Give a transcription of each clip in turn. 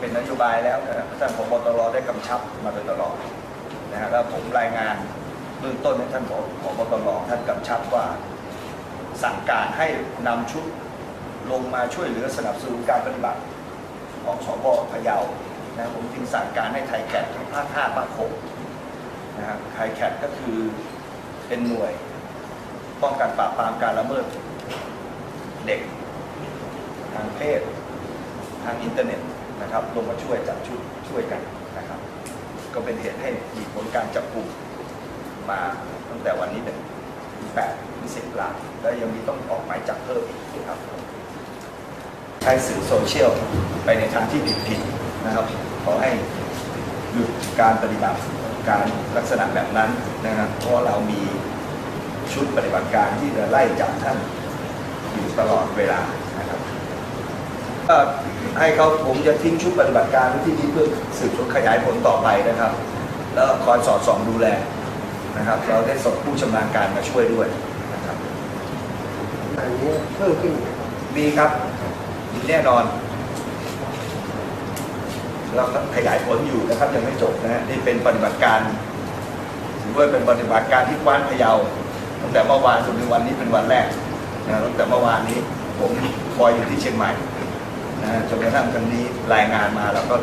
เป็นนโยบายแล้วนะครับท่านผบตรได้กำชับมาโดยตลอดนะฮะแล้วผมรายงานเบื้องต้นให้ท่านผบตรท่านกำชับว่าสั่งการให้นำชุดลงมาช่วยเหลือสนับสนุนการปฏิบัติของสบพะเยานะผมจึงสั่งการให้ไทยแคททั้งภาค5ภาค6นะครับไทยแคทก็คือเป็นหน่วยป้องกันปราบปรามการละเมิดเด็ก ทางเพศ ทางอินเทอร์เน็ต นะครับลงมาช่วยจัดชุดช่วยกันนะครับ ก็เป็นเหตุให้มีผลการจับกลุ่มมาตั้งแต่วันนี้เป็นแปดถึงสิบรายแล้วยังมีต้องออกหมายจับเพิ่มอีกนะครับใช้สื่อโซเชียลไปในทางที่ผิดๆนะครับ ขอให้หยุดการปฏิบัติการลักษณะแบบนั้นนะครับเพราะเรามีชุดปฏิบัติการที่จะไล่จับท่านอยู่ตลอดเวลา ก็ให้เขาผมจะทิ้งชุดปฏิบัติการไว้ที่นี่เพื่อสืบสวนขยายผลต่อไปนะครับ แล้วคอยสอดส่องดูแลนะครับ เราได้ส่งผู้ชำนาญการมาช่วยด้วยนะครับอันนี้เพิ่มขึ้นมีครับมีแน่นอน เราก็ขยายผลอยู่นะครับยังไม่จบนะฮะนี่เป็นปฏิบัติการถือว่าเป็นปฏิบัติการที่กว้านพะเยาตั้งแต่เมื่อวานจนถึงวันนี้เป็นวันแรกนะตั้งแต่เมื่อวานนี้ผมคอยอยู่ที่เชียงใหม่ นะจนกระทั่งวันนี้รายงานมาแล้วก็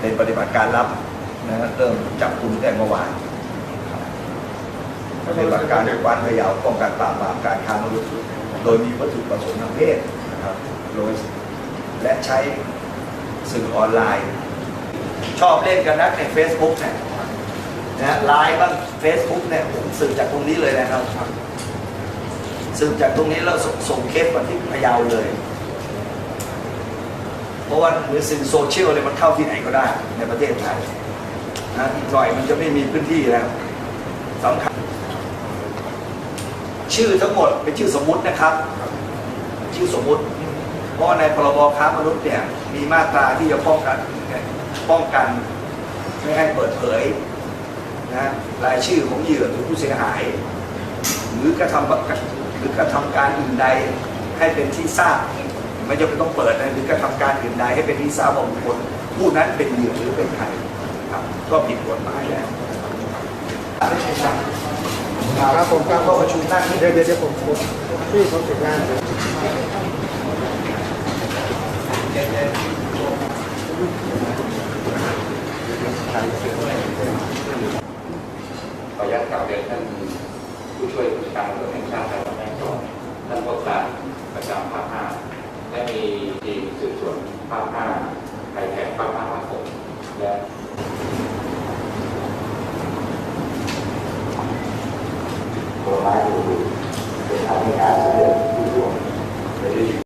เป็นปฏิบัติการลับนะเริ่มจับกลุ่มแต่เมื่อวานปฏิบัติการในกวานพยาป้องกันปราบปรามการค้ามนุษย์โดยมีวัตถุประสงค์ทางเพศนะครับโดยและใช้สื่อออนไลน์ ชอบเล่นกันนะใน Facebook เนี่ยนะไลน์บ้าง Facebook เนี่ยผมสืบจากตรงนี้เลยนะครับสืบจากตรงนี้แล้วส่งเคสมาที่พะเยาเลย เพราะว่าหรือสื่อโซเชียลเลยมันเข้าที่ไหนก็ได้ในประเทศไทยนะอีกหน่อยมันจะไม่มีพื้นที่แล้วสำคัญ ชื่อทั้งหมดเป็นชื่อสมมุตินะครับ ชื่อสมมุติ เพราะในพรบค้ามนุษย์เนี่ยมีมาตราที่จะป้องกันป้องกันไม่ให้เปิดเผยนะรายชื่อของเหยื่อหรือผู้เสียหาย หรือกระทำหรือกระทำการอื่นใดให้เป็นที่ทราบ ไม่จำเป็นต้องเปิดนะหรือกระทำการอื่นใดให้เป็นที่ทราบว่าบุคคลผู้นั้นเป็นเหยื่อหรือเป็นใครครับ ก็ผิดกฎหมายแล้วครับผมครับก็ประชุมนั่งเดี๋ยวเดี๋ยวผมพี่ผมเสร็จงานขออนุญาตกล่าวเรียนท่านผู้ช่วยผู้การตำรวจแห่งชาติท่าน ภาคห้าไทยแขกภาคห้าภาคหกและตัวม้ายดูเป็นทางการเลือกผู้ร่วมไปด้วย